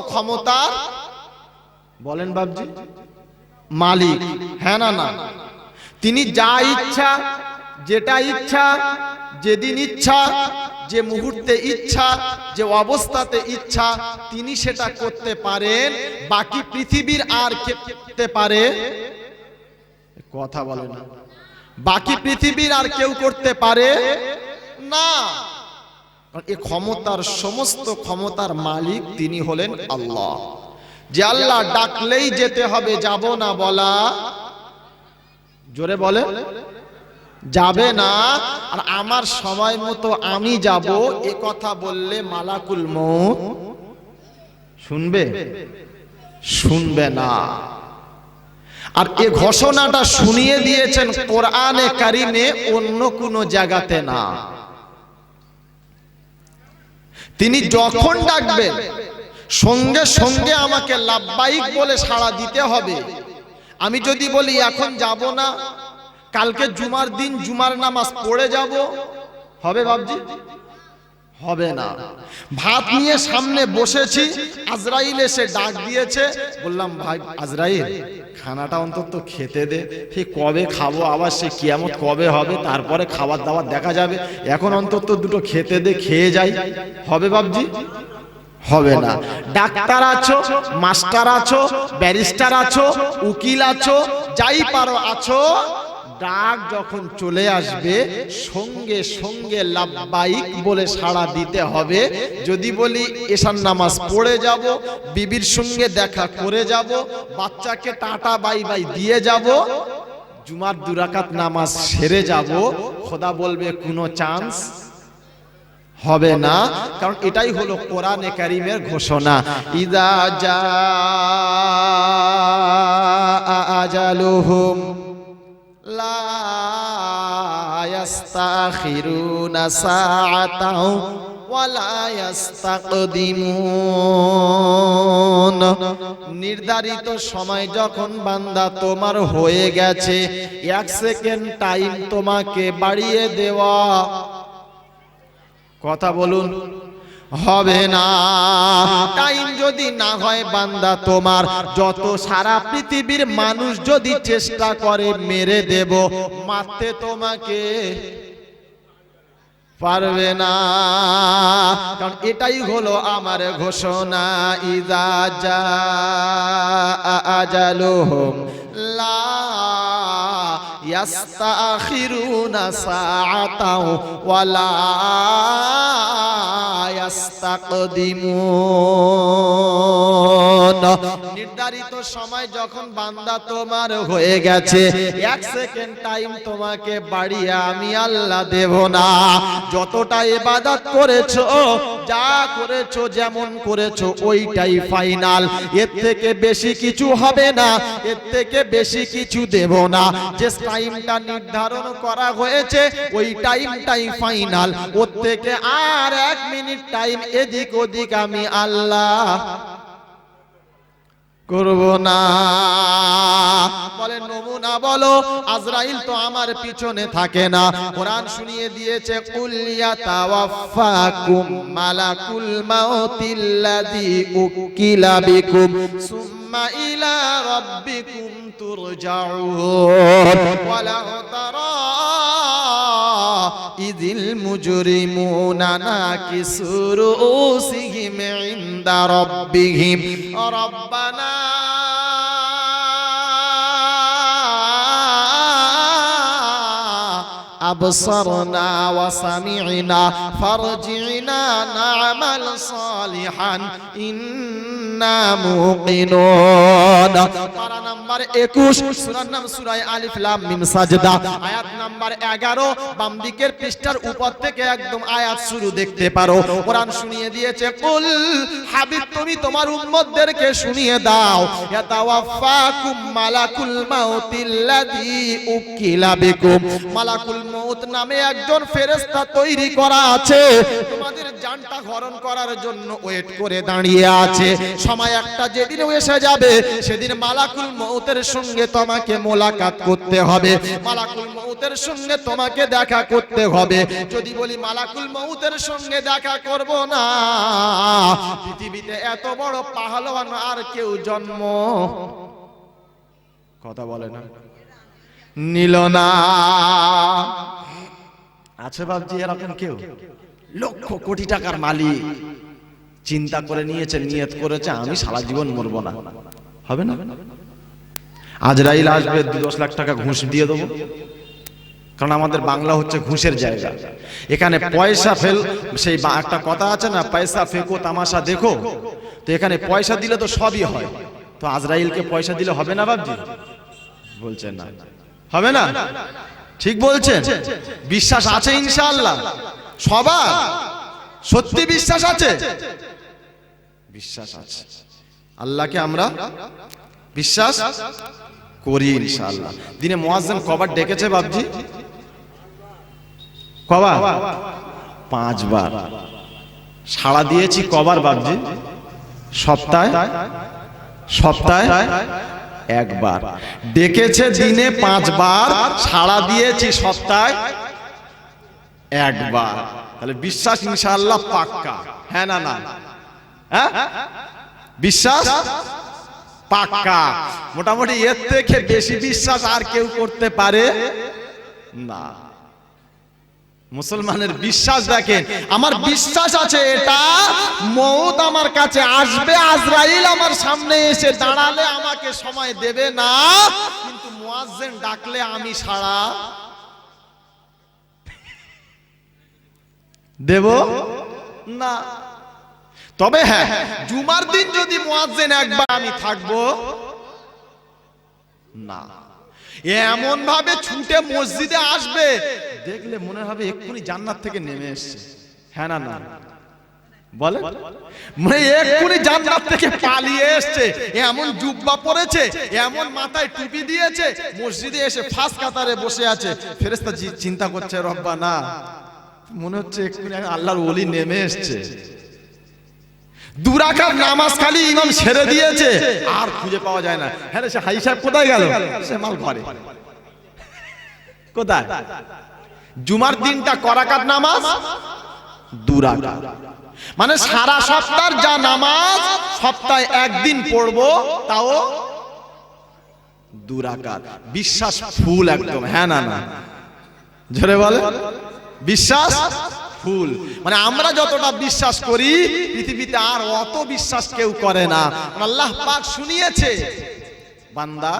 ক্ষমতার বলেন বাবজি মালিক। হ্যাঁ না না। তিনি যা ইচ্ছা যেটা ইচ্ছা যেদিন ইচ্ছা যে মুহূর্তে ইচ্ছা যে অবস্থাতে ইচ্ছা তিনি সেটা করতে পারেন। বাকি পৃথিবীর আর কে করতে পারে? কথা বলে না। বাকি পৃথিবীর আর কেউ করতে পারে? না। এ ক্ষমতার সমস্ত ক্ষমতার মালিক তিনি হলেন আল্লাহ। যে আল্লাহ ডাকলেই যেতে হবে, যাব না বলা। জোরে বলে। যাবে না। আর আমার সময় মতো আমি যাব, এ কথা বললে মালাকুল শুনবে? শুনবে না। আর এ ঘোষণাটা শুনিয়ে দিয়েছেন কোরআনে কারিমে অন্য কোনো জায়গাতে না। তিনি যখন ডাকবেন সঙ্গে সঙ্গে আমাকে লাভবাহিক বলে সাড়া দিতে হবে। আমি যদি বলি এখন যাব না কালকে জুমার দিন জুমার নামাজ পড়ে যাব। হবে বাবজি হবে না। ভাত নিয়ে সামনে বসেছি আজরাইল এসে ডাক দিয়েছে বললাম ভাই আজরাইল খানাটা অন্তত খেতে দে। সে কবে খাব আবার সে কিয়ামত কবে হবে তারপরে খাবার দাবার দেখা যাবে। এখন অন্তত দুটো খেতে দে খেয়ে যাই। হবে বাবজি হবে না। ডাক্তার আছো মাস্টার আছো ব্যারিস্টার আছো উকিল আছো যাই পারো আছো ডাক যখন চলে আসবে, সঙ্গে সঙ্গে লাভবাহিক বলে সাড়া দিতে হবে। যদি বলি, এশার নামাজ পড়ে যাব, বিবির সঙ্গে দেখা করে যাব, বাচ্চাকে টাটা, বাই বাই দিয়ে যাব, জুমার দুরাকাত নামাজ সেরে যাব, খোদা বলবে, কোনো চান্স হবে না। কারণ এটাই হলো কোরআনে কারিমের ঘোষণা। ইদা জা আজালুহুম ওয়ালা ইয়াস্তাকদিমুন নির্ধারিত সময় যখন বান্দা তোমার হয়ে গেছে, এক সেকেন্ড টাইম তোমাকে বাড়িয়ে দেওয়া। কথা বলুন। হবে না। টাইম যদি না হয় বান্দা তোমার যত সারা পৃথিবীর মানুষ যদি চেষ্টা করে মেরে দেব মারতে তোমাকে পারবে না। কারণ এটাই হলো আমার ঘোষণা ইদা যা আজালুহুম লা ইয়াস্তাখিরুনা সাআতাও ওয়ালা ইয়াস্তাকদিমুন। নির্ধারিত সময় যখন বান্দা তোমার হয়ে গেছে, এক সেকেন্ড টাইম তোমাকে বাড়িয়ে আমি আল্লাহ দেব না। যতটা ইবাদত করেছ, যা করেছ, যেমন করেছ, ওইটাই ফাইনাল। এর থেকে বেশি কিছু হবে না, এর থেকে বেশি কিছু দেব না। যে টাইমটা নির্ধারণ করা হয়েছে, ওই টাইমটাই ফাইনাল ওর থেকে আর এক মিনিট টাইম এদিক ওদিক আমি আল্লাহ করব না। বলে, নমুনা বলো, আজরাইল তো আমার পিছনে থাকে না। কোরআন শুনিয়ে দিয়েছে তাওয়াফাকুম মালাকুল মাউতিল্লাযী উকিলা বিকুম সুম্মা ইলা রাব্বিকুম তুরজাউন। ওয়ালা তারা ইদিল মুজরিমুনা নাকিসুরুসিহিম ইনদা রাব্বিহিম। রাব্বানা أبصرنا وسمعنا فارجعنا نعمل صالحا إنا موقنون পারা নাম্বার 21 সূরার নাম সূরা আলিফ লাম মিম সাজদা আয়াত নাম্বার 11 বাম দিকের পৃষ্ঠার উপর থেকে একদম আয়াত শুরু দেখতে পারো কোরআন শুনিয়ে দিয়েছে কুল হাবিব তুমি তোমার উম্মতদেরকে শুনিয়ে দাও ইয়াতাওয়াফাকুম মালাকুল মাউতিল্লাযী উকিলা বিকুম মালাকুল মউত নামে একজন ফেরেশতা তৈরি করা আছে। তোমাদের জানটা হরণ করার জন্য ওয়েট করে দাঁড়িয়ে আছে। সময় একটা যেদিন এসে যাবে, সেদিন মালাকুল মউতের সঙ্গে তোমাকে মোলাকাত করতে হবে। মালাকুল মউতের সঙ্গে তোমাকে দেখা করতে হবে। যদি বলি মালাকুল মউতের সঙ্গে দেখা করব না, পৃথিবীতে এত বড় পাহলওয়ান আর কেউ জন্ম কথা বলে না? নিল না। আছে ভাবছি এরকম কেউ? লক্ষ কোটি টাকার মালিক। চিন্তা করে নিয়েছে, নিয়ত করেছে, আমি সারা জীবন মরবো না। হবে না? আজরাইল আসবে, দু দশ লাখ টাকা ঘুষ দিয়ে দেবো। কারণ আমাদের বাংলা হচ্ছে ঘুষের জায়গা। এখানে পয়সা ফেল, সেই একটা কথা আছে না, পয়সা ফেকো, তামাশা দেখো। তো এখানে পয়সা দিলে তো সবই হয়। তো আজরাইলকে পয়সা দিলে হবে না বাবজি বলছেন না। হবে না? ঠিক বলছেন। বিশ্বাস আছে ইনশাআল্লাহ। সবার? সত্যি বিশ্বাস আছে? বিশ্বাস আছে। আল্লাহকে আমরা বিশ্বাস করি ইনশাআল্লাহ। দিনে মুয়াজ্জিন কবার ডেকেছে বাবজি কবার? পাঁচবার। সাড়া দিয়েছি কবার বাবজি সপ্তাহে? সপ্তাহে? একবার। ডেকেছে দিনে পাঁচবার সাড়া দিয়েছি সপ্তাহে একবার। তাহলে বিশ্বাস ইনশাআল্লাহ পাক্কা। হ্যাঁ না না? হ্যাঁ? বিশ্বাস? পাক্কা। মোটামুটি এর থেকে বেশি বিশ্বাস আর কেউ করতে পারে না। মুসলমানের বিশ্বাস দেখেন। আমার বিশ্বাস আছে এটা মৌত আমার কাছে আসবে আজরাইল আমার সামনে এসে দাঁড়ালে আমাকে সময় দেবে না। কিন্তু মুয়াজ্জিন ডাকলে আমি সারা দেব? না। তবে হ্যাঁ জুমার দিন যদি মুয়াজ্জিন একবার আমি থাকব না। এমন ভাবে ছুটে মসজিদে আসবে দেখলে মনে হবে এক্ষুনি জান্নাত থেকে নেমে এসছে। হ্যাঁ না না? বলে? মানে এক্ষুনি জান্নাত থেকে পালিয়ে এসছে। এমন জুব্বা পরেছে এমন মাথায় টুপি দিয়েছে মসজিদে এসে ফাঁস কাতারে বসে আছে। ফেরেস্তা চিন্তা করছে রব্বা না মনে হচ্ছে এক্ষুনি আল্লাহর ওলি নেমে এসছে। দুরাকার নামাজ খালি ইমাম ছেড়ে দিয়েছে। আর খুঁজে পাওয়া যায় না। হ্যাঁ সে হাই সাহেব কোথায় গেল? সে মাল ঘরে। কোথায়? জুমার দিনটা করাকাত নামাজ, দুরাকাত। মানে সারা সপ্তাহ যা নামাজ, সপ্তাহে একদিন পড়ব, তাও দুরাকাত। বিশ্বাস ফুল একদম হ্যাঁ না না? জোরে বলে? বিশ্বাস ফুল। মানে আমরা যতটা বিশ্বাস করি, পৃথিবীতে আর অত বিশ্বাস কেউ করে না। আল্লাহ পাক শুনিয়েছে। বান্দা,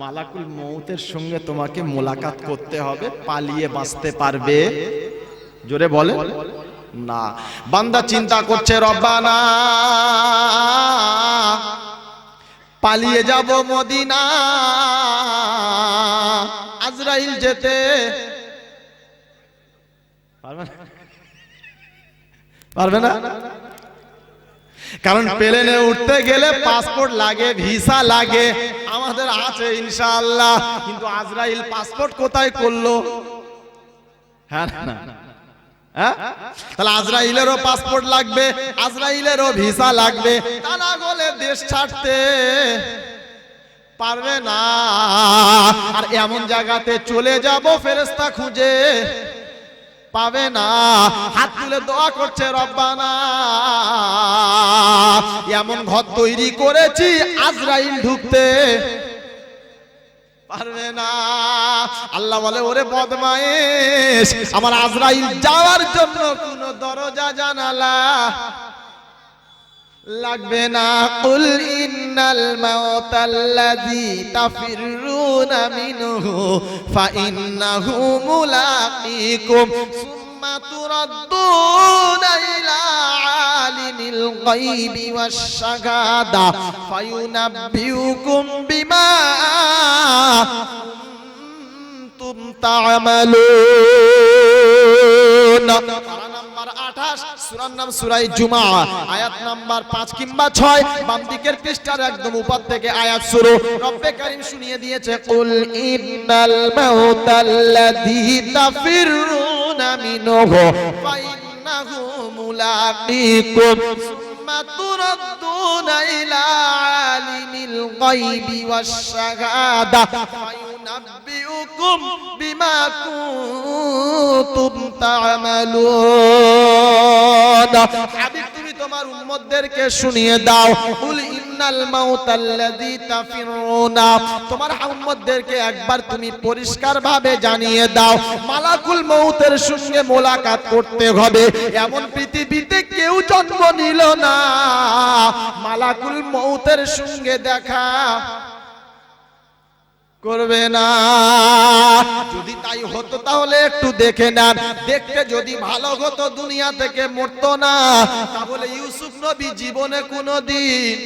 মালাকুল মৌতের সঙ্গে তোমাকে মোলাকাত করতে হবে, পালিয়ে বাঁচতে পারবে। জোরে বলে? না। বান্দা চিন্তা করছে, রব্বানা, পালিয়ে যাব মদিনা, আজরাইল যেতে। পারবে না? পারবে না? কারণ প্লেনে উঠতে গেলে পাসপোর্ট লাগে ভিসা লাগে। আমাদের আছে ইনশাআল্লাহ। কিন্তু আজরাইল পাসপোর্ট কোথায় করল? হ্যাঁ না হ্যাঁ? তাহলে আজরাইলেরও পাসপোর্ট লাগবে আজরাইলেরও ভিসা লাগবে। তা না বলে দেশ ছাড়তে পারবে না। আর এমন জায়গাতে চলে যাব ফেরেস্তা খুঁজে। পাবে না। হাত তুলে দোয়া করছে রব্বানা। এমন ঘর তৈরি করেছি, আজরাইল ঢুকতে পারবে না। আল্লাহ বলে, ওরে বদমায়েশ, আমার আজরাইল যাওয়ার জন্য কোনো দরজা, জানালা লাগবে না। কুল ইন্নাল মাউতাল্লাযী তাফিরুনা মিনহু, ফা ইন্নাহু মুলাকীকুম। সুম্মা তুরাদ্দুনা ইলা আলিমিল গায়বি ওয়াশ শাহাদা ফায়ুনাব্বিউকুম বিমা কুনতুম তা'মালুন। পারা নাম্বার 28 আকাশ সূরার নাম সূরায়ে জুমা। আয়াত নাম্বার 5 কিংবা 6 বাম দিকের পৃষ্ঠার একদম উপর থেকে আয়াত শুরু। রব্বে কারীম শুনিয়ে দিয়েছে কুল ইন্নাল মাউতাল্লাযী তাফিরুনা মিনহু, ফাইন্নাহু মুলাকীকুম। সুম্মা তুরাদ্দুনা ইলা আলিমিল গায়বি ওয়াশ শাহাদা ফায়ুনাব্বিউকুম বিমা কুনতুম তা'মালুন হাবিব তুমি তোমার উম্মতদেরকে শুনিয়ে দাও। উল ইন্নাল মাউতাল্লাযী তাফিরুনা। তোমার উম্মতদেরকে একবার তুমি পরিষ্কারভাবে জানিয়ে দাও। মালাকুল মউতের সঙ্গে মোলাকাত করতে হবে। এমন পৃথিবীতে কেউ জন্ম নিল না। মালাকুল মউতের সঙ্গে দেখা করবে না। যদি তাই হতো তাহলে একটু দেখে নেন। দেখতে যদি ভালো হতো দুনিয়া থেকে মরতো না, তাহলে ইউসুফ নবী জীবনে কোনো দিন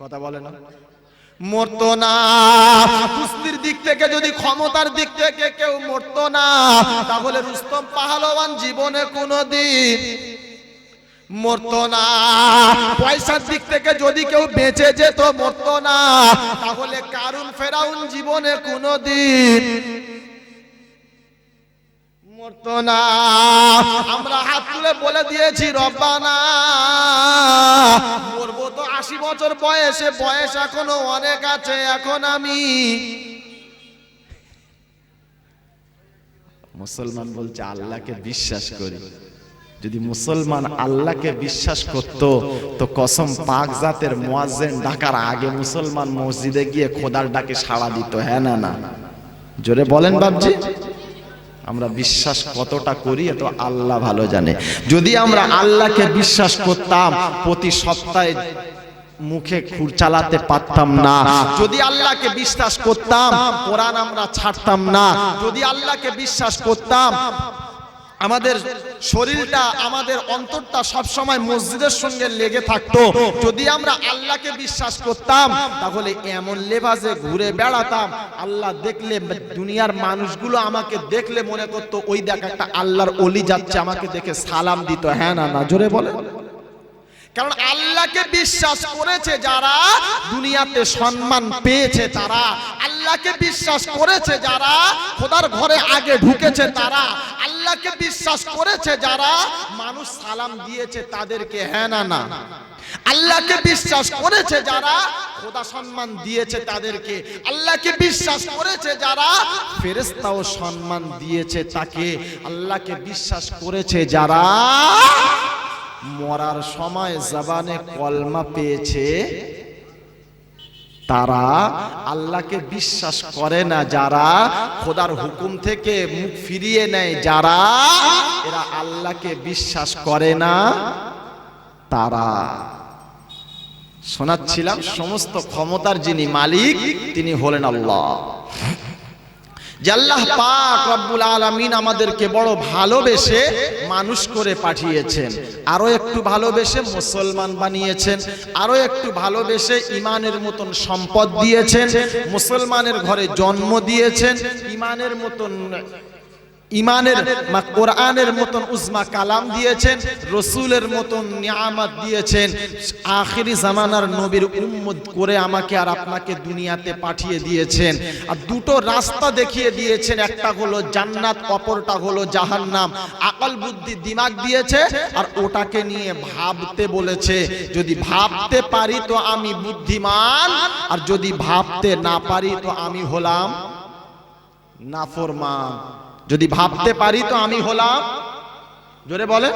কথা বলে না। মরতো না। কুস্তির দিক থেকে যদি ক্ষমতার দিক থেকে কেউ মরতো না, তাহলে রুস্তম পাহলওয়ান জীবনে কোনোদিন মরতো না। পয়সার দিক থেকে যদি কেউ বেঁচে যেত, মরতো না। তাহলে কারুন ফেরাউন জীবনে কোনোদিন মরতো না। আমরা হাত তুলে বলে দিয়েছি, রব্বানা, মরবো তো আশি বছর বয়সে, বয়স এখনও অনেক আছে, এখন আমি মুসলমান বলছে, আল্লাহকে বিশ্বাস করি। যদি মুসলমান আল্লাহকে বিশ্বাস করত, তো কসম পাক জাতের মুয়াজ্জিন ডাকার আগে মুসলমান মসজিদে গিয়ে খোদার ডাকে সাড়া দিত হ্যাঁ না না? জোরে বলেন বাবজি আমরা বিশ্বাস কতটা করি এত আল্লাহ ভালো জানে। যদি আমরা আল্লাহকে বিশ্বাস করতাম, প্রতি সপ্তাহে মুখে খুর চালাতে পারতাম না। যদি আল্লাহকে বিশ্বাস করতাম, কোরআন আমরা ছাড়তাম না। যদি আল্লাহকে বিশ্বাস করতাম আমাদের শরীরটা, আমাদের অন্তরটা সব সময় মসজিদের সঙ্গে লেগে থাকতো। যদি আমরা আল্লাহকে বিশ্বাস করতাম, তাহলে এমন লেবাজে ঘুরে বেড়াতাম। আল্লাহ দেখলে দুনিয়ার মানুষগুলো আমাকে দেখলে মনে করতো, ওই দেখ একটা আল্লাহর অলি যাচ্ছে, আমাকে দেখে সালাম দিত। হ্যাঁ না না, জোরে বলে কারণ আল্লাহকে বিশ্বাস করেছে যারা দুনিয়াতে সম্মান পেয়েছে তারা। আল্লাহকে বিশ্বাস করেছে যারা খোদার ঘরে আগে ঢুকেছে তারা। আল্লাহকে বিশ্বাস করেছে যারা মানুষ সালাম দিয়েছে তাদেরকে হ্যাঁ না না। আল্লাহকে বিশ্বাস করেছে যারা খোদা সম্মান দিয়েছে তাদেরকে। আল্লাহকে বিশ্বাস করেছে যারা ফেরেস্তাও সম্মান দিয়েছে তাকে। আল্লাহকে বিশ্বাস করেছে যারা মরার সময় জবানে কলমা পেয়েছে, তারা আল্লাহকে বিশ্বাস করে না, যারা খোদার হুকুম থেকে মুখ ফিরিয়ে নেয়, যারা এরা আল্লাহকে বিশ্বাস করে না, তারা শোনাচ্ছিলাম, সমস্ত ক্ষমতার যিনি মালিক, তিনি হলেন আল্লাহ। যে আল্লাহ পাক রব্বুল আলমিন আমাদেরকে বড় ভালোবেসে মানুষ করে পাঠিয়েছেন। আরও একটু ভালোবেসে মুসলমান বানিয়েছেন। আরও একটু ভালোবেসে ইমানের মতন সম্পদ দিয়েছেন। মুসলমানের ঘরে জন্ম দিয়েছেন। ইমানের মতন ইমানের কোরআনের মতন উজমা কালাম দিয়েছেন, রসুলের মতন নিয়ামত দিয়েছেন। আখিরি জামানার নবীর উম্মত করে আমাকে আর আপনাকে দুনিয়াতে পাঠিয়ে দিয়েছেন। আর দুটো রাস্তা দেখিয়ে দিয়েছেন, একটা হলো জান্নাত, অপরটা হলো জাহান্নাম। আকল বুদ্ধি দিমাগ দিয়েছে আর ওটাকে নিয়ে ভাবতে বলেছে। যদি ভাবতে পারি তো আমি বুদ্ধিমান, আর যদি ভাবতে না পারি তো আমি হলাম নাফরমান। যদি ভাবতে পারি তো আমি হলাম, জোরে বলে,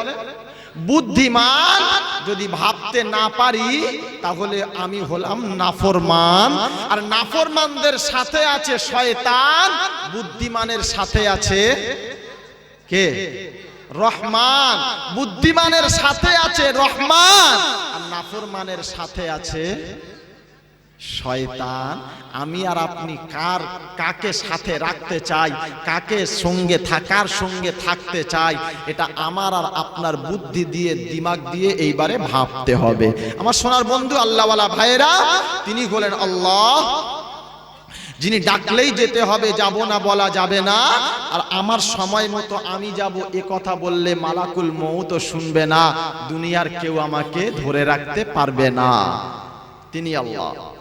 বুদ্ধিমান। যদি ভাবতে না পারি, তাহলে আমি হলাম নাফরমান। আর নাফরমানদের সাথে আছে শয়তান, বুদ্ধিমানের সাথে আছে কে? রহমান। বুদ্ধিমানের সাথে আছে রহমান। আর নাফরমানের সাথে আছে শয়তান, আমি আর আপনি কার, কাকে সাথে রাখতে চাই, কাকে সঙ্গে থাকার সঙ্গে থাকতে চাই, এটা আমার আর আপনার বুদ্ধি দিয়ে, দিমাগ দিয়ে এইবারে ভাবতে হবে। আমার সোনার বন্ধু আল্লাহওয়ালা ভাইয়েরা, তিনি হলেন আল্লাহ। যিনি ডাকলেই যেতে হবে, যাব না বলা যাবে না। আর আমার সময় মতো আমি যাব, এ কথা বললে মালাকুল মৌত শুনবে না। দুনিয়ার কেউ আমাকে ধরে রাখতে পারবে না। তিনি আল্লাহ।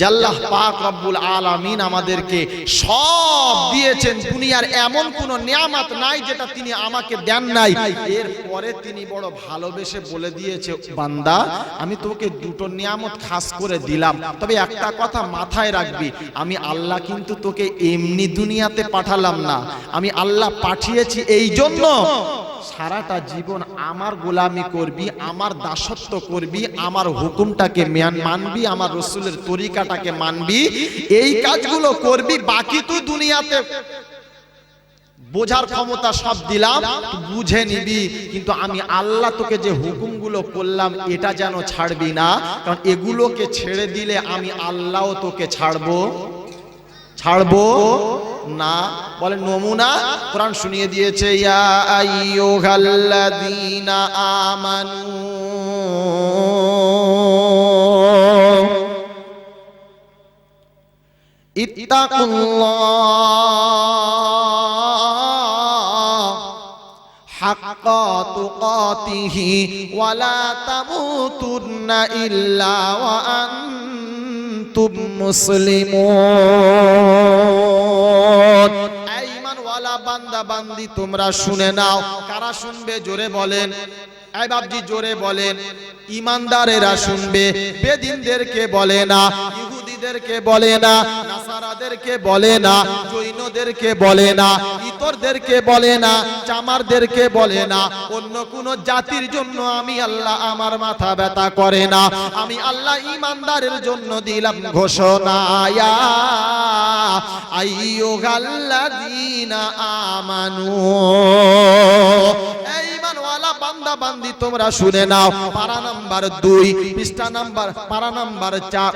জাল্লাহ পাক রব্বুল আলামিন আমাদেরকে সব দিয়েছেন। দুনিয়ার এমন কোন নিয়ামত নাই যেটা তিনি আমাকে দেন নাই। এরপরে তিনি বড় ভালোবেসে বলে দিয়েছে, বান্দা, আমি তোকে দুটো নিয়ামত খাস করে দিলাম। তবে একটা কথা মাথায় রাখবি, আমি আল্লাহ কিন্তু তোকে এমনি দুনিয়াতে পাঠালাম না। আমি আল্লাহ পাঠিয়েছি এই জন্য। সারাটা জীবন আমার গোলামি করবি, আমার দাসত্ব করবি, আমার হুকুমটাকে মানবি, আমার রসুলের তরিকাটাকে মানবি, এই কাজগুলো করবি, বাকি তুই দুনিয়াতে বোঝার ক্ষমতা সব দিলাম, বুঝে নিবি, কিন্তু আমি আল্লাহ তোকে যে হুকুমগুলো করলাম, এটা যেন ছাড়বি না, কারণ এগুলোকে ছেড়ে দিলে আমি আল্লাহও তোকে ছাড়বো ছাড়বো না বলে নমুনা কোরআন শুনিয়ে দিয়েছে ইয়া আইয়ুহাল্লাযীনা আমানু। ইত্তাকুল্লাহ ওয়ালা তামুতুন্না ইল্লা ওয়া মুসলিমুন মুসলিম বান্দা বান্দি, তোমরা শুনে নাও। কারা শুনবে? জোরে বলেন। এই বাবজি জোরে বলেন। ইমানদারেরা শুনবে। বেদিনদেরকে বলে না, ইহুদিদেরকে বলে না নাসারাদেরকে বলে না, জৈনদেরকে বলে না, ইতরদেরকে বলে না, চামারদেরকে বলে না, অন্য কোন জাতির জন্য আমি আল্লাহ আমার মাথা ব্যথা করে না। আমি আল্লাহ ইমানদারের জন্য দিলাম ঘোষণা আমানু। এই ঈমানওয়ালা বান্দা বান্দি, তোমরা শুনে নাও, পারা নাম্বার দুই, পৃষ্ঠা নাম্বার, পারা নাম্বার চার।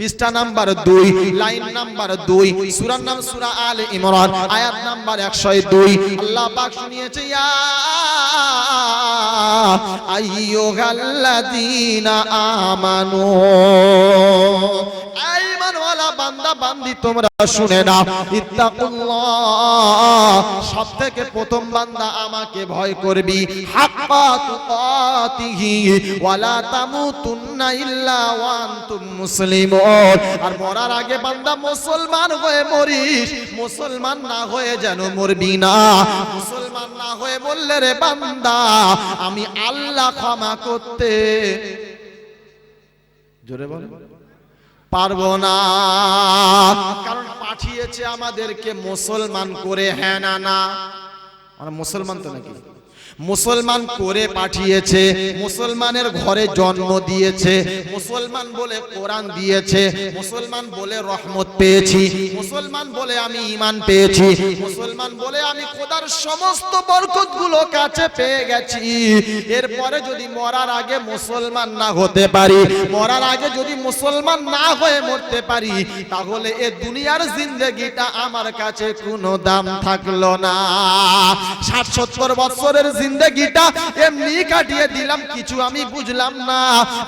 পৃষ্ঠা নাম্বার দুই, লাইন নাম্বার দুই, সুরার নাম সুরা আল ইমরান, আয়াত নাম্বার একশো দুই। আল্লাহ পাক শুনিয়েছে, ইয়া আইয়ুহাল্লাযীনা আমানু। বান্দা বান্দি তোমরা শুনে নাও। ইত্তাকুল্লাহ সব থেকে প্রথম বান্দা আমাকে ভয় করবি। আর মরার আগে বান্দা মুসলমান হয়ে মরিস, মুসলমান না হয়ে যেন মরবি না। মুসলমান না হয়ে বললে রে বান্দা, আমি আল্লাহ ক্ষমা করতে। জোরে বল। পারব না। কারণ পাঠিয়েছে আমাদেরকে মুসলমান করে হ্যাঁ না না। মুসলমান তো নাকি? মুসলমান করে পাঠিয়েছে, মুসলমানের ঘরে জন্ম দিয়েছে, মুসলমান বলে কোরআন দিয়েছে, মুসলমান বলে রহমত পেয়েছি, মুসলমান বলে আমি ইমান পেয়েছি, মুসলমান বলে আমি খোদার সমস্ত বরকতগুলো কাছে পেয়ে গেছি। এরপরে যদি মরার আগে মুসলমান না হতে পারি, মরার আগে যদি মুসলমান না হয়ে মরতে পারি, তাহলে এ দুনিয়ার জিন্দগিটা আমার কাছে কোনো দাম থাকল না। ষাট সত্তর বছরের জিন্দগিটা এমনি কাটিয়ে দিলাম, কিছু আমি বুঝলাম না।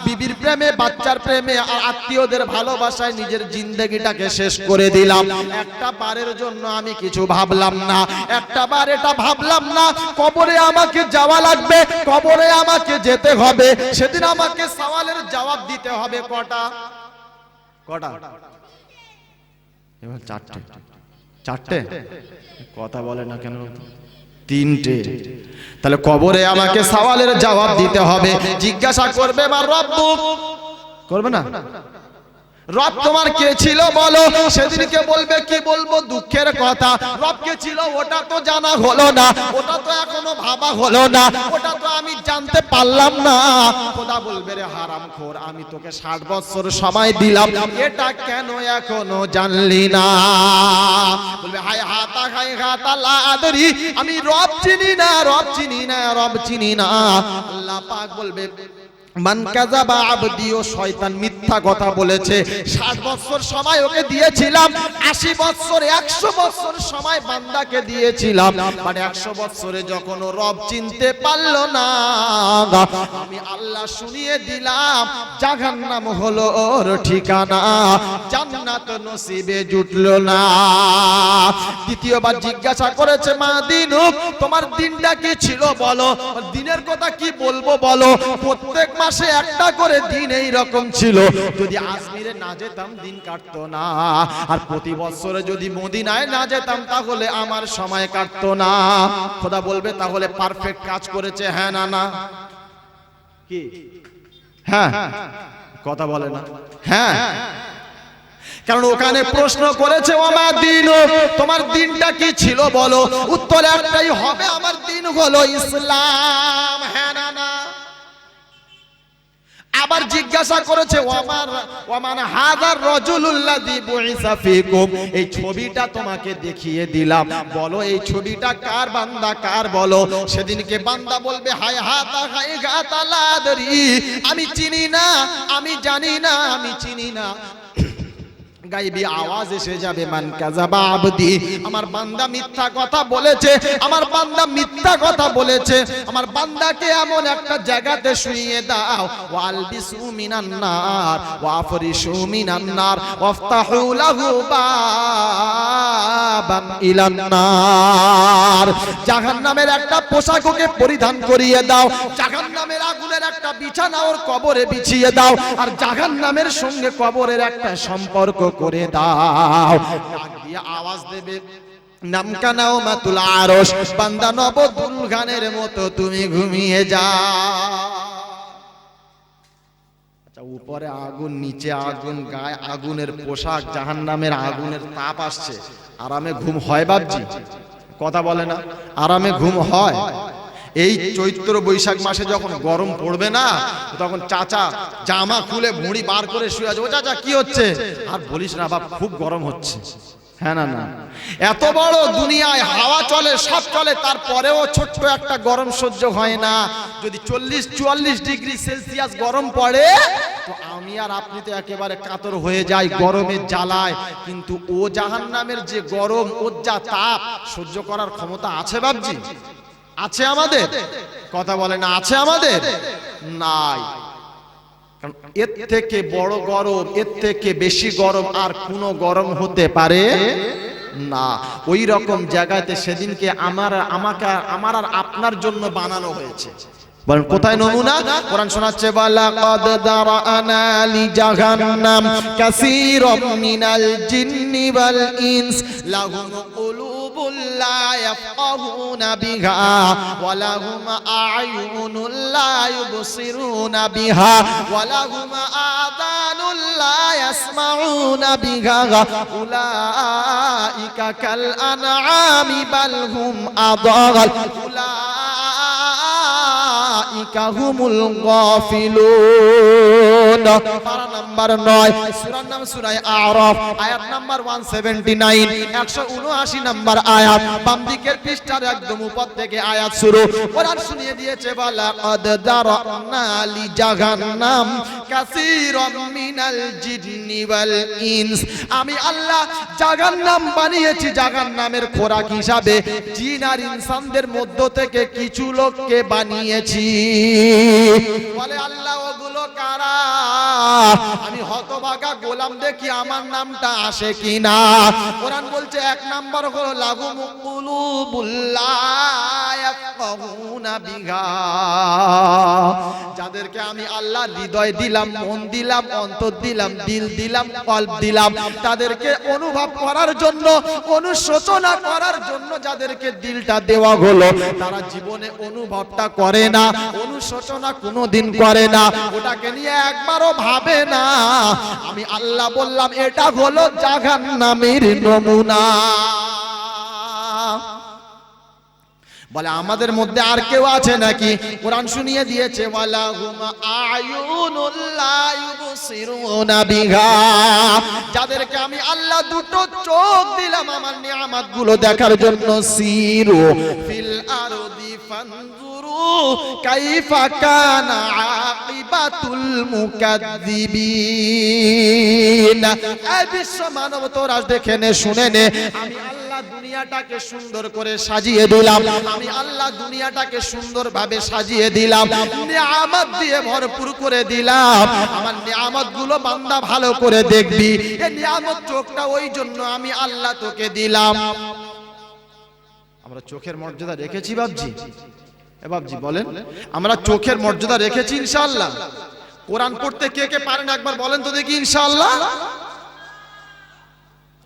বিবির প্রেমে, বাচ্চার প্রেমে আর আত্মীয়দের ভালোবাসায় নিজের জিন্দগিটাকে শেষ করে দিলাম। একটা বারের জন্য আমি কিছু ভাবলাম না। একটা বার এটা ভাবলাম না, কবরে আমাকে যাওয়া লাগবে, কবরে আমাকে যেতে হবে। সেদিন আমাকে সওয়ালের জবাব দিতে হবে, কটা? কটা? এবার চারটে। চারটে? কথা বলে না কেন? তিনটে। তাহলে কবরে আমাকে সওয়ালের জবাব দিতে হবে। জিজ্ঞাসা করবে বা রব্বু করবে না? রব তোমার কে ছিল বলো? সেদিনকে বলবে, কি বলব? দুঃখের কথা। রব কে ছিল, ওটা তো জানা হলো না। ওটা তো এখনও ভাবা হলো না। ওটা তো আমি জানতে পারলাম না। খোদা বলবে রে, হারাম খোর, আমি তোকে ষাট বছর সময় দিলাম। এটা কেন এখনও জানলি না? বলবে হাই হাতা হাই হাতা লা আদরি আমি রব চিনি না, রব চিনি না, রব চিনি না। আল্লাহ পাক বলবে মান ও শয়তান মিথ্যা কথা বলেছে। 60 বছর সময় ওকে দিয়েছিলাম 80 বছর 100 বছর সময় বান্দাকে মানে 100 বছরে যখন ও রব চিনতে না শুনিয়ে দিলাম, জাহান্নাম হলো ওর ঠিকানা, জান্নাত নসিবে জুটলো না। দ্বিতীয়বার জিজ্ঞাসা করেছে, মা দিনুক, তোমার দিনটা কি ছিল বলো? দিনের কথা কি বলব বলো? প্রত্যেক মাসে একটা করে দিন এই রকম ছিল। যদি আজমিরে না যেতাম, দিন কাটতো না। আর প্রতি বছরে যদি মদিনায় না যেতাম, তাহলে আমার সময় কাটতো না। খোদা বলবে, তাহলে পারফেক্ট কাজ করেছে হ্যাঁ না না? কি? হ্যাঁ। কথা বলে না। হ্যাঁ। কারণ ওখানে প্রশ্ন করেছে আমার দিন, তোমার দিনটা কি ছিল বলো? উত্তরে একটাই, হবে আমার দিন হলো ইসলাম। হ্যাঁ না না? আবার জিজ্ঞাসা করেছে হাজার এই ছবিটা তোমাকে দেখিয়ে দিলাম। বলো, এই ছবিটা কার বান্দা, কার বলো? সেদিনকে বান্দা বলবে, হায় হাতা হায় গাতা লাদরি আমি চিনি না, আমি জানি না, আমি চিনি না। গাইবি আওয়াজ এসে যাবে মান কাযাবা আবদি। আমার বান্দা মিথ্যা কথা বলেছে আমার বান্দা মিথ্যা কথা বলেছে। আমার বান্দাকে এমন একটা জায়গাতে শুইয়ে দাও। ওয়ালবিসু মিনান নার ওয়াফরিশু মিনান নার ওয়াফতাহু লাহু বাবান ইলান নার। জাহান্নামের একটা পোশাক ওকে পরিধান করিয়ে দাও। জাহান্নামের আগুনের একটা বিছানা ওর কবরে বিছিয়ে দাও। আর জাহান্নামের সঙ্গে কবরের একটা সম্পর্ক করে দাও। আওয়াজ দেবে। নামকানাও বান্দা মতো তুমি ঘুমিয়ে আচ্ছা উপরে আগুন, নিচে আগুন, গায়ে আগুনের পোশাক, জাহান্নামের আগুনের তাপ আসছে। আরামে ঘুম হয় বাবজি কথা বলে না। আরামে ঘুম হয়। এই চৈত্র বৈশাখ মাসে যখন গরম পড়বে না তখন চাচা জামা খুলে ভুঁড়ি বার করে শুয়ে আছে। ও চাচা কি হচ্ছে? আর বলিস না বাপ খুব গরম হচ্ছে। হ্যাঁ না না। এত বড় দুনিয়ায় হাওয়া চলে সব চলে তারপরেও ছোট্ট একটা গরম সহ্য হয় না। যদি চল্লিশ চুয়াল্লিশ ডিগ্রি সেলসিয়াস গরম পড়ে তো আমি আর আপনি তো একেবারে কাতর হয়ে যাই গরমের জ্বালায়। কিন্তু ও জাহান নামের যে গরম ওর যা তাপ সহ্য করার ক্ষমতা আছে বাবজি আছে আমাদের? কথা বলে না, আছে আমাদের? নাই। কারণ এর থেকে বড় গরম, এর থেকে বেশি গরম আর কোনো গরম হতে পারে না। ওই রকম জায়গাতে সেদিনকে আমার আমাকে আমার আর আপনার জন্য বানানো হয়েছে। বলেন কোথায় নমুনা? কোরআন শোনাচ্ছে বালা কদ দারানা লি জাহান্নাম কাসীরাম মিনাল জিন্নি ওয়াল ইনস লাহুম কুলুবুল লা ইয়াফকাহুনা বিহা ওয়া লাহুম আ'য়ুনুল লা ইউবসিরুনা বিহা ওয়া লাহুম আযানুল লা ইয়াসমাউনা বিহা উলাইকা কাল আনআমি বাল হুম আদাল উলাইকা হুমুল গাফিলুন পারা নাম্বার 9 সূরার নাম সূরা আরাফ, আয়াত নাম্বার 179 179 নাম্বার আয়াত। বাম দিকের পৃষ্ঠার একদম উপর থেকে আয়াত শুরু। কোরআন শুনিয়ে দিয়েছে বালা কদ দারানা লি জাহান্নাম কাসীরাম মিনাল জিন্নি ওয়াল আমি আল্লাহ জাগার নাম বানিয়েছি জাগার নামের খোরাক হিসাবে। জিন আর ইনসানদের মধ্য থেকে কিছু লোককে বানিয়েছি। বলে আল্লাহ ওগুলো আমি হতভাগা গোলাম দেখি আমার নামটা আসে কিনা? কোরআন বলছে, এক নাম্বার হলো লাগু যাদেরকে আমি আল্লাহ হৃদয় দিলাম, মন দিলাম, অন্তর দিলাম, দিল দিলাম, কল্প দিলাম, তাদেরকে অনুভব করার জন্য, অনুশোচনা করার জন্য যাদেরকে দিলটা দেওয়া হলো, তারা জীবনে অনুভবটা করে না, অনুশোচনা কোনোদিন করে না। ওটাকে নিয়ে একবারও ভাবে না। আমি আল্লাহ বললাম, এটা হলো জাহান্নামের নমুনা। বলে, আমাদের মধ্যে আর কেউ আছে নাকি? কোরআন শুনিয়ে দিয়েছে যাদেরকে আমি আল্লাহ দুটো চোখ দিলাম, আমার নিয়ামতগুলো দেখার জন্য সিরু। ফিল ফানজুরু কাইফা কানা আকিবাতুল মুকাদ্দিবিন এই বিশ্ব মানব তোরা দেখে নে আমি আল্লাহ দুনিয়াটাকে সুন্দর করে সাজিয়ে দিলাম। আমি আল্লাহ দুনিয়াটাকে সুন্দরভাবে সাজিয়ে দিলাম। নিয়ামত দিয়ে ভরপুর করে দিলাম। আমার নিয়ামতগুলো বান্দা ভালো করে দেখবি। এই নিয়ামত চোখটা ওই জন্য আমি আল্লাহ তোকে দিলাম। আমরা চোখের মর্যাদা রেখেছি বাবজি এ বাবজি বলেন, আমরা চোখের মর্যাদা রেখেছি ইনশাআল্লাহ। কোরআন পড়তে কে কে পারেন একবার বলেন তো দেখি ইনশাআল্লাহ।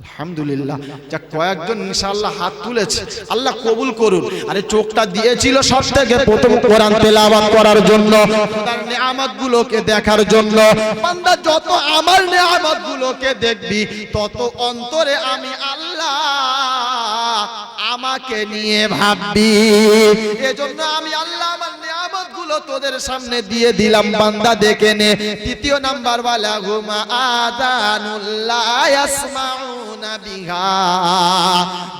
আলহামদুলিল্লাহ, যা কয়েকজন ইনশাআল্লাহ হাত তুলেছে, আল্লাহ কবুল করুন। আরে চোখটা দিয়েছিল সব থেকে প্রথম কোরআন তেলাওয়াত করার জন্য তার নিয়ামত গুলোকে দেখার জন্য। বান্দা, যত আমার নিয়ামত গুলোকে দেখবি, তত অন্তরে আমি আল্লাহ আমাকে নিয়ে ভাববি। এজন্য আমি আল্লাহ গুলো তোদের সামনে দিয়ে দিলাম, বান্দা দেখে নে। তৃতীয় নাম্বার ওয়ালা হুমা আদানুল্লাহ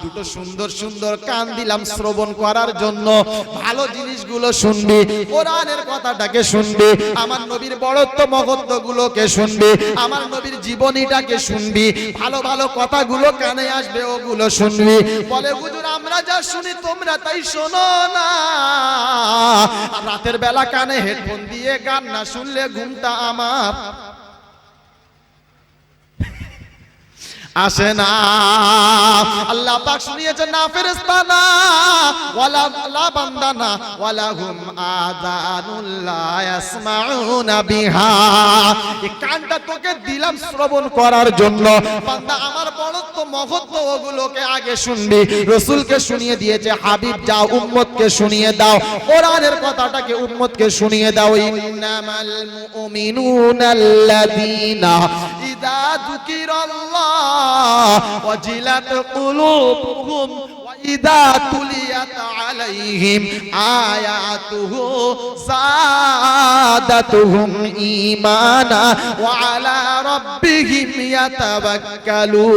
দুটো সুন্দর সুন্দর কান দিলাম শ্রবণ করার জন্য। ভালো জিনিসগুলো শুনবি, কোরআনের কথাটাকে শুনবি, আমার নবীর বড়ত্ব শুনবি, আমার নবীর জীবনীটাকে শুনবি, ভালো ভালো কথাগুলো কানে আসবে, ওগুলো শুনবি। বলে, হুজুর, আমরা যা শুনি তোমরা তাই শোনো না। আর রাতের বেলা কানে হেডফোন দিয়ে গান না শুনলে ঘুমটা আমার। আসে না। আল্লাহ পাক না না, ওয়ালা বান্দা না, ওয়ালা হুম ইয়াসমাউনা বিহা। এই কানটা তোকে দিলাম শ্রবণ করার জন্য। বান্দা, আমার মহত্ব ওগুলোকে আগে শুনবি। রসূলকে শুনিয়ে দিয়েছে, হাবিব, যাও, উম্মতকে শুনিয়ে দাও। কোরআনের কথাটাকে উম্মতকে শুনিয়ে দাও। ইন্নামাল মুমিনুনা আল্লাযীনা ইযা যুকিরাল্লাহ وجلت قلوبهم وإذا تليت আলাইহিম আয়াতুহু সাদাতুহুম ঈমানা ওয়া আলা রাব্বিহিম ইয়াতাওয়াক্কালুন।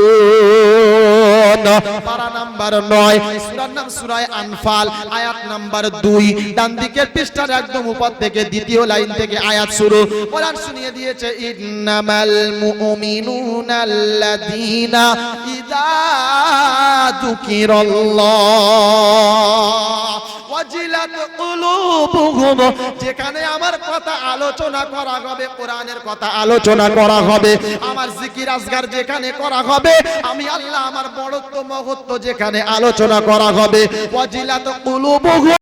পারা নাম্বার 9 সূরার নাম সূরা আনফাল, আয়াত নাম্বার 2 ডান দিকের পৃষ্ঠার একদম উপর থেকে দ্বিতীয় লাইন থেকে আয়াত শুরু। কোরআন শুনিয়ে দিয়েছে, ইন্নামাল মুমিনুনা আল্লাযীনা ইযা যুকিরাল্লাহ। যেখানে আমার কথা আলোচনা করা হবে, কোরআনের কথা আলোচনা করা হবে, আমার জিকির আজগার যেখানে করা হবে, আমি আল্লাহ আমার বড়ত্ব মহত্ব যেখানে আলোচনা করা হবে, ওয়াজিলাত কুলুবুহুম।